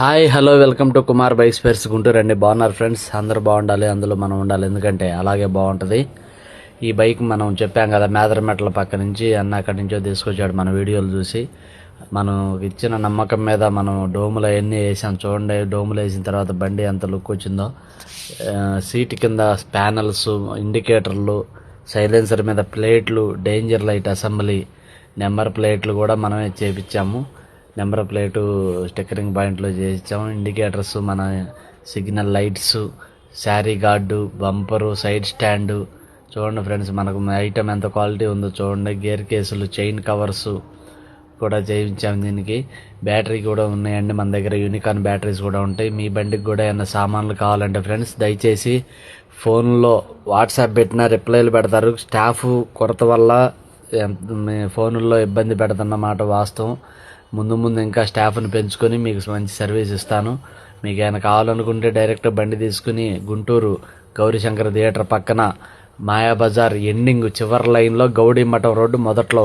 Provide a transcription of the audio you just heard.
Hi hello welcome to Kumar bikes pairs Guntur అండి. బాగున్నారు friends? అందరూ బాగుండాలి అందులో మనం ఉండాలి. ఎందుకంటే అలాగే బాగుంటుంది. ఈ బైక్ మనం చెప్పాం కదా మేదరమెట్ల పక్క నుంచి అన్న అక్కడి నుంచో తీసుకొచ్చాడు మన వీడియోలు చూసి. మనం ఇచ్చిన నమ్మకం మీద మనం డోములు అవన్నీ వేసాం. చూడండి డోములు వేసిన తర్వాత బండి ఎంత లుక్ వచ్చిందో. సీట్ కింద ప్యానల్స్ ఇండికేటర్లు సైలెన్సర్ మీద ప్లేట్లు డేంజర్ లైట్ అసెంబ్లీ నెంబర్ ప్లేట్లు కూడా మనమే చేపించాము. నెంబర్ ప్లేటు స్టిక్కరింగ్ పాయింట్లో చేయించాము ఇండికేటర్స్ మన signal lights sari guard bumper side stand. చూడండి ఫ్రెండ్స్ మనకు ఐటమ్ ఎంత క్వాలిటీ ఉందో చూడండి. గేర్ కేసులు చైన్ కవర్స్ కూడా చేయించాము దీనికి. బ్యాటరీ కూడా ఉన్నాయండి మన దగ్గర. యూనికాన్ బ్యాటరీస్ కూడా ఉంటాయి. మీ బండికి కూడా ఏమైనా సామాన్లు కావాలంటే ఫ్రెండ్స్ దయచేసి ఫోన్లో వాట్సాప్ పెట్టిన రిప్లైలు పెడతారు. స్టాఫ్ కొరత వల్ల ఎంత- ఫోనుల్లో ఇబ్బంది పెడుతున్నమాట వాస్తవం. ముందు ముందు ఇంకా స్టాఫ్ని పెంచుకొని మీకు మంచి సర్వీస్ ఇస్తాను. మీకు ఏమైనా కావాలనుకుంటే డైరెక్ట్ బండి తీసుకుని గుంటూరు గౌరీశంకర్ థియేటర్ పక్కన మాయాబజార్ ఎండింగ్ చివరి లైన్లో గౌడీ మఠం రోడ్డు మొదట్లో